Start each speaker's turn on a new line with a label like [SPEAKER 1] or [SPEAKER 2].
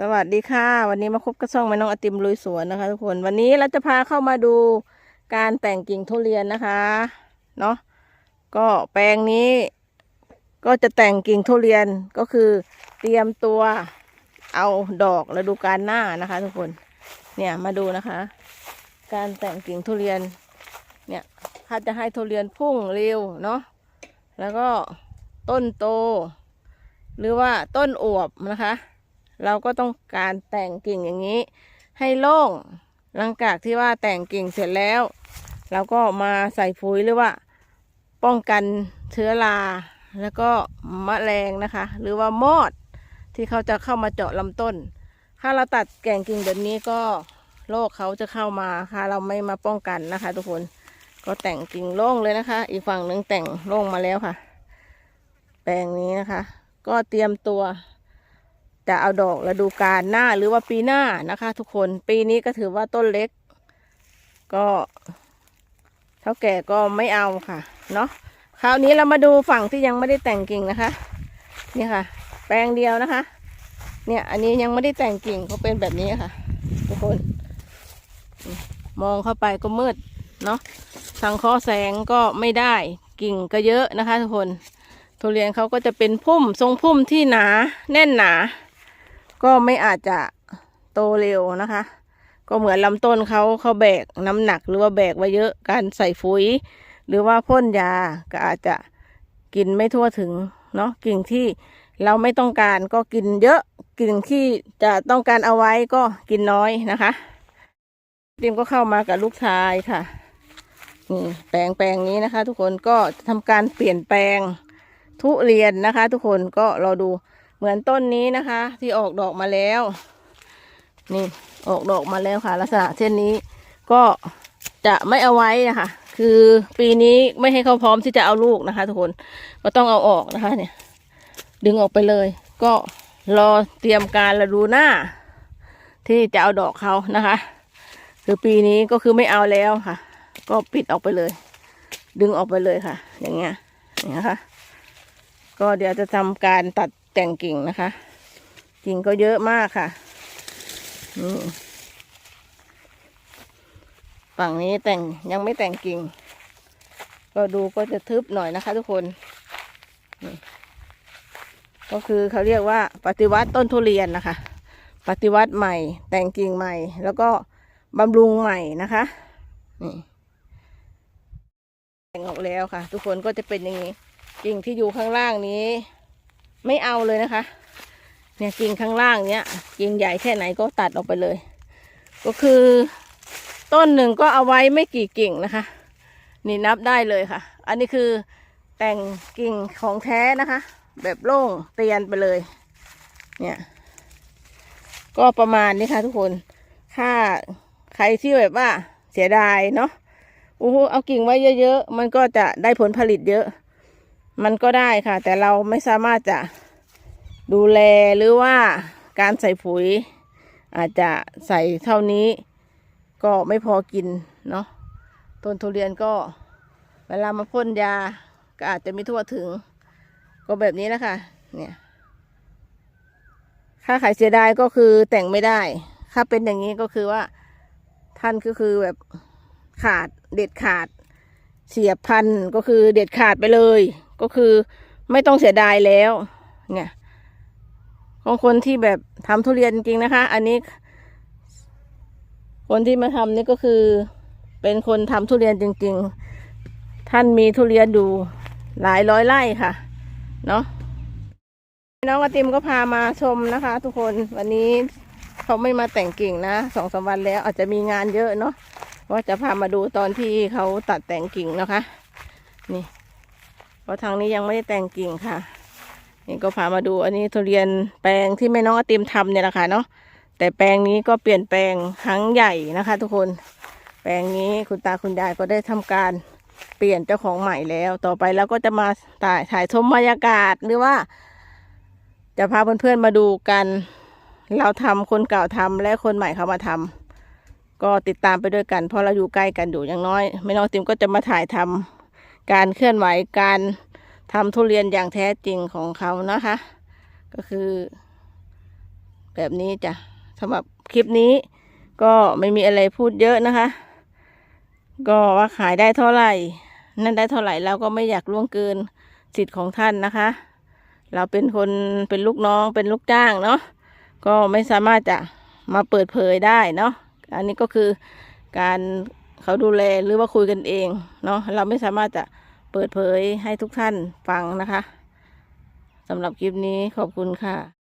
[SPEAKER 1] สวัสดีค่ะ วันนี้มาพบกับช่องแม่น้องอติมลุยสวนนะคะทุกคนวันนี้เราจะพาเข้ามาดูการแต่งกิ่งทุเรียนนะคะเนาะก็แปลงนี้ ก็จะแต่งกิ่งทุเรียนก็คือเตรียมตัวเอาดอกฤดูกาลหน้านะคะ ทุกคนเนี่ยมาดูนะคะ การแต่งกิ่งทุเรียนเนี่ยถ้าจะให้ทุเรียนพุ่งเร็วเนาะแล้วก็ต้นโต หรือว่าต้นอวบนะคะ เราก็ต้องการแต่งกิ่งอย่างนี้ ให้โล่ง หลังจากที่ว่าแต่งกิ่งเสร็จแล้ว เราก็มาใส่ปุ๋ยหรือว่า ป้องกันเชื้อราแล้วก็มแมลงนะคะ หรือว่ามอดที่เขาจะเข้ามาเจาะลำต้น ถ้าเราตัดแก่งกิ่งแบบนี้ก็โรคเขาจะเข้ามาค่ะ เราไม่มาป้องกันนะคะ ทุกคนก็แต่งกิ่งโล่งเลยนะคะ อีกฝั่งหนึ่งแต่งโล่งมาแล้วค่ะ แปลงนี้นะคะ ก็เตรียมตัว จะเอาดอกฤดูกาลหน้าหรือว่าปีหน้านะคะ ทุกคนปีนี้ก็ถือว่าต้นเล็ก ก็เท่าแก่ก็ไม่เอาค่ะ เนาะคราวนี้เรามาดูฝั่งที่ยังไม่ได้แต่งกิ่งนะคะนี่ค่ะ แปลงเดียวนะคะ เนี่ย อันนี้ยังไม่ได้แต่งกิ่งเขาเป็นแบบนี้ค่ะ ทุกคน มองเข้าไปก็มืดเนาะสังเคราะห์แสงก็ไม่ได้กิ่งก็เยอะนะคะ ทุกคน ทุเรียนเขาก็จะเป็นพุ่มทรงพุ่มที่หนาแน่นหนา ก็ไม่อาจจะโตเร็วนะคะ ก็เหมือนลำต้นเขาเขาแบกน้ำหนักหรือว่าแบกไว้เยอะการใส่ปุ๋ย หรือว่าพ่นยาก็อาจจะกินไม่ทั่วถึงเนาะกิ่งที่เราไม่ต้องการก็กินเยอะกิ่งที่จะต้องการเอาไว้ก็กินน้อยนะคะดิมก็เข้ามากับลูกชายค่ะนี่แปลงแปลงนี้นะคะ ทุกคนก็ทำการเปลี่ยนแปลงทุเรียนนะคะ ทุกคนก็ราดู เหมือนต้นนี้นะคะ ที่ออกดอกมาแล้ว นี่ออกดอกมาแล้วค่ะ ลักษณะเช่นนี้ก็จะไม่เอาไว้นะคะ คือปีนี้ไม่ให้เขาพร้อมที่จะเอาลูกนะคะ ทุกคนก็ต้องเอาออกนะคะ เนี่ย ดึงออกไปเลย ก็รอเตรียมการระดูหน้า ที่จะเอาดอกเขานะคะ คือปีนี้ก็คือไม่เอาแล้วค่ะ ก็ปิดออกไปเลย ดึงออกไปเลยค่ะ อย่างเงี้ยอย่างเงี้ยค่ะ ก็เดี๋ยวจะทำการตัด แต่งกิ่งนะคะ กิ่งก็เยอะมากค่ะนี่ฝั่งนี้แต่งยังไม่แต่งกิ่ง ก็ดูก็จะทึบหน่อยนะคะ ทุกคน ก็คือเขาเรียกว่าปฏิวัติต้นทุเรียนนะคะ ปฏิวัติใหม่ แต่งกิ่งใหม่ แล้วก็บำรุงใหม่นะคะนี่แต่งออกแล้วค่ะ ทุกคนก็จะเป็นอย่างนี้กิ่งที่อยู่ข้างล่างนี้ ไม่เอาเลยนะคะ เนี่ยกิ่งข้างล่างเนี้ยกิ่งใหญ่แค่ไหนก็ตัดออกไปเลย ก็คือต้นหนึ่งก็เอาไว้ไม่กี่กิ่งนะคะ นี่นับได้เลยค่ะ อันนี้คือแต่งกิ่งของแท้นะคะ แบบโล่งเตียนไปเลย เนี่ยก็ประมาณนี้ค่ะทุกคน ถ้าใครที่แบบว่าเสียดายเนาะโอ้โหเอากิ่งไว้เยอะๆ มันก็จะได้ผลผลิตเยอะ มันก็ได้ค่ะ แต่เราไม่สามารถจะดูแลหรือว่าการใส่ปุ๋ย อาจจะใส่เท่านี้ ก็ไม่พอกินเนาะต้นทุเรียนก็เวลามาพ่นยาก็อาจจะไม่ทั่วถึง ก็แบบนี้นะค่ะ เนี่ยค่าขายเสียดายก็คือแต่งไม่ได้ ถ้าเป็นอย่างนี้ก็คือว่าท่านก็คือแบบขาดเด็ดขาดเสียพันก็คือเด็ดขาดไปเลย ก็คือไม่ต้องเสียดายแล้ว เนี่ย ของคนที่แบบทำทุเรียนจริงนะคะ อันนี้ คนที่มาทำนี่ก็คือ เป็นคนทำทุเรียนจริง ๆ ท่านมีทุเรียนอยู่หลายร้อยไร่ค่ะ เนาะน้องกระติมก็พามาชมนะคะ ทุกคนวันนี้เขาไม่มาแต่งกิ่งนะสองสามวันแล้วอาจจะมีงานเยอะเนาะว่าจะพามาดูตอนที่เขาตัดแต่งกิ่งนะคะ นี่ เพราะทางนี้ยังไม่ได้แต่งกิ่งค่ะ นี่ก็พามาดูอันนี้ทุเรียนแปลงที่แม่น้องอติมทำเนี่ยแหละค่ะเนาะแต่แปลงนี้ก็เปลี่ยนแปลงครั้งใหญ่นะคะ ทุกคน แปลงนี้คุณตาคุณยายก็ได้ทำการเปลี่ยนเจ้าของใหม่แล้ว ต่อไปเราก็จะมาถ่ายถ่ายชมบรรยากาศหรือว่า จะพาเพื่อนๆมาดูกัน เราทำคนเก่าทำและคนใหม่เขามาทำก็ติดตามไปด้วยกันเพราะเราอยู่ใกล้กันอยู่อย่างน้อยแม่น้องติมก็จะมาถ่ายทำ การเคลื่อนไหวการทำทุเรียนอย่างแท้จริงของเขานะคะ ก็คือ แบบนี้จ้ะสำหรับคลิปนี้ก็ไม่มีอะไรพูดเยอะนะคะ ก็ว่าขายได้เท่าไหร่ นั่นได้เท่าไหร่เราก็ไม่อยากล่วงเกินสิทธิ์ของท่านนะคะ เราเป็นคนเป็นลูกน้องเป็นลูกจ้างเนาะก็ไม่สามารถจะมาเปิดเผยได้เนาะอันนี้ก็คือการ เขาดูแลหรือว่าคุยกันเองเนาะเราไม่สามารถจะเปิดเผยให้ทุกท่านฟังนะคะสำหรับคลิปนี้ขอบคุณค่ะ